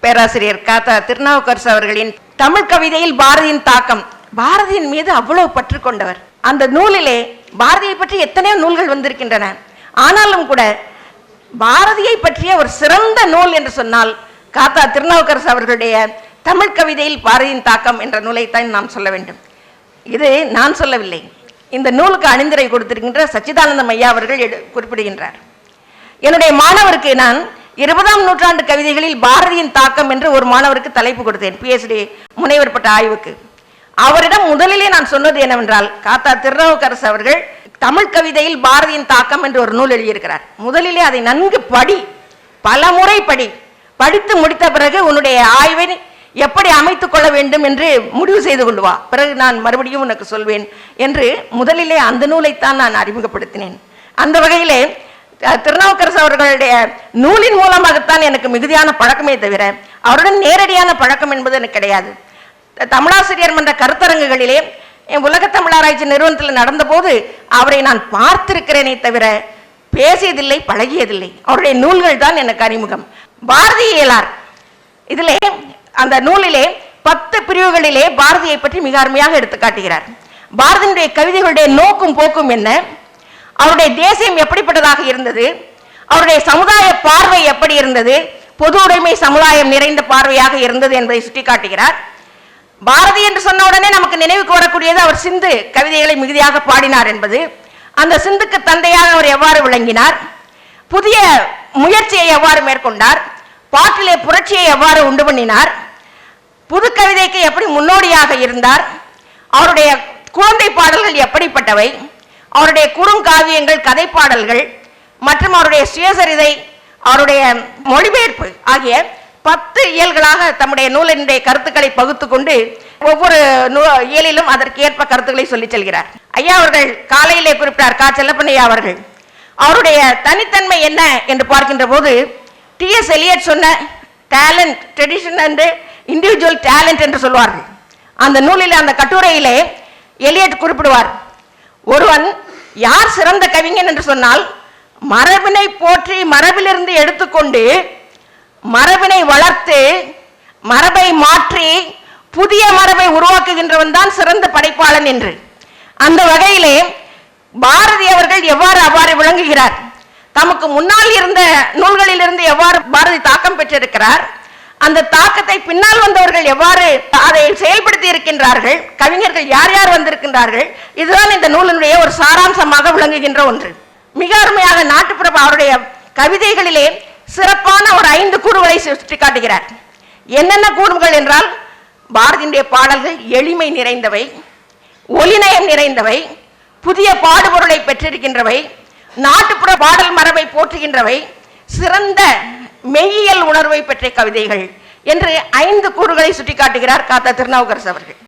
பேராசிரியர் காத்தா திருநாவுக்கரசு அவர்களின் தமிழ் கவிதையில் பாரதியின் தாக்கம். பாரதியின் மீது அவ்வளவு பற்று கொண்டவர். அந்த நூலிலே பாரதியை பற்றி எத்தனையோ நூல்கள் வந்திருக்கின்றன. ஆனாலும் கூட பாரதியை பற்றிய ஒரு சிறந்த நூல் என்று சொன்னால் காத்தா திருநாவுக்கரசு அவர்களுடைய தமிழ் கவிதையில் பாரதியின் தாக்கம் என்ற நூலைத்தான் நாம் சொல்ல வேண்டும். இது நான் சொல்லவில்லை. இந்த நூலுக்கு அணிந்துரை கொடுத்திருக்கின்ற சச்சிதானந்தம் ஐயா அவர்கள் எடு- குறிப்பிடுகின்றார். என்னுடைய மாணவருக்கு நான் இருபதாம் நூற்றாண்டு கவிதைகளில் பாரதியின் தாக்கம் என்று ஒரு மாணவருக்கு தலைப்பு கொடுத்தேன். பிஎச்டி முனைவர் பட்ட ஆய்வுக்கு. அவரிடம் முதலிலே நான் சொன்னது என்னவென்றால் காத்தா திருநாவுக்கரசு அவர்கள் தமிழ் கவிதையில் பாரதியின் தாக்கம் என்று ஒரு நூல் எழுதியிருக்கிறார். முதலிலே அதை நன்கு படி பல முறை படி படித்து முடித்த பிறகு உன்னுடைய ஆய்வை எப்படி அமைத்துக் கொள்ள வேண்டும் என்று முடிவு செய்து கொண்டு வா. பிறகு நான் மறுபடியும் உனக்கு சொல்வேன் என்று முதலிலே அந்த நூலைத்தான் நான் அறிமுகப்படுத்தினேன். அந்த வகையிலே திருநாவுக்கரசு அவர்களுடைய நூலின் மூலமாகத்தான் எனக்கு மிகுதியான பழக்கமே தவிர அவருடன் நேரடியான பழக்கம் என்பது எனக்கு கிடையாது. தமிழாசிரியர் மன்ற கருத்தரங்குகளிலே என் உலக தமிழாராய்ச்சி நிறுவனத்தில் நடந்தபோது அவரை நான் பார்த்திருக்கிறேனே தவிர பேசியதில்லை பழகியதில்லை. அவருடைய நூல்கள் தான் எனக்கு அறிமுகம். பாரதியலார் இதிலே அந்த நூலிலே பத்து பிரிவுகளிலே பாரதியை பற்றி மிக அருமையாக எடுத்து காட்டுகிறார் பாரதியினுடைய கவிதைகளுடைய நோக்கும் போக்கும் என்ன? அவருடைய தேசியம் எப்படிப்பட்டதாக இருந்தது? அவருடைய சமுதாய பார்வை எப்படி இருந்தது? பொது உடைமை சமுதாயம் நிறைந்த பார்வையாக இருந்தது என்பதை சுட்டிக்காட்டுகிறார். பாரதி என்று சொன்ன உடனே நமக்கு நினைவுக்கு வரக்கூடியது அவர் சிந்து கவிதைகளை மிகுதியாக பாடினார் என்பது. அந்த சிந்துக்கு தந்தையாக அவர் எவ்வாறு விளங்கினார்? புதிய முயற்சியை எவ்வாறு மேற்கொண்டார்? பாட்டிலே புரட்சியை எவ்வாறு உண்டு பண்ணினார்? புது கவிதைக்கு எப்படி முன்னோடியாக இருந்தார்? அவருடைய குழந்தை பாடல்கள் எப்படிப்பட்டவை? அவருடைய குறுங்காவியங்கள் கதை பாடல்கள் மற்றும் அவருடைய சுயசரிதை அவருடைய மொழிபெயர்ப்பு ஆகிய பத்து இயல்களாக தம்முடைய நூலினுடைய கருத்துக்களை பகுத்து கொண்டு ஒவ்வொரு இயலிலும் இயலிலும் அதற்கேற்ப கருத்துக்களை சொல்லி செல்கிறார். ஐயா அவர்கள் காலையிலே குறிப்பிட்டார் கா. செல்லப்பண்ணையா அவர்கள் அவருடைய தனித்தன்மை என்ன? என்று பார்க்கின்ற போது டி எஸ் எலியட் சொன்ன talent tradition and individual talent என்று சொல்வார்கள். அந்த நூலில் அந்த கட்டுரையிலே எலியட் குறிப்பிடுவார் ஒருவன் யார் சிறந்த கவிஞன் என்று சொன்னால் மரபினை போற்றி மரபிலிருந்து எடுத்துக்கொண்டு மரபினை வளர்த்து மரபை மாற்றி புதிய மரபை உருவாக்குகின்றவன் தான் சிறந்த படைப்பாளன் என்று. அந்த வகையிலே பாரதி அவர்கள் எவ்வாறு அவ்வாறு விளங்குகிறார்? தமக்கு முன்னால் இருந்த நூல்களிலிருந்து எவ்வாறு பாரதி தாக்கம் பெற்றிருக்கிறார்? அந்த தாக்கத்தை பின்னால் வந்தவர்கள் எவ்வாறு அதை செயல்படுத்தி இருக்கின்றார்கள்? கவிஞர்கள் யார் யார் வந்திருக்கின்றார்கள்? இதுதான் இந்த நூலினுடைய ஒரு சாராம்சமாக விளங்குகின்ற ஒன்று. மிக அருமையாக நாட்டுப்புற அவருடைய கவிதைகளிலே சிறப்பான ஒரு ஐந்து கூறுகளை சுட்டி காட்டுகிறார் என்னென்ன கூறுகள் என்றால் பாரதியினுடைய பாடல்கள் எளிமை நிறைந்தவை ஒளிநயம் நிறைந்தவை புதிய பாடுபொருளை பெற்றிருக்கின்றவை நாட்டுப்புற பாடல் மரபை போற்றுகின்றவை சிறந்த மெய்யியல் உணர்வை பற்றிய கவிதைகள் என்று ஐந்து கூறுகளை சுட்டிக்காட்டுகிறார் காத்தா திருநாவுக்கரசு அவர்கள்.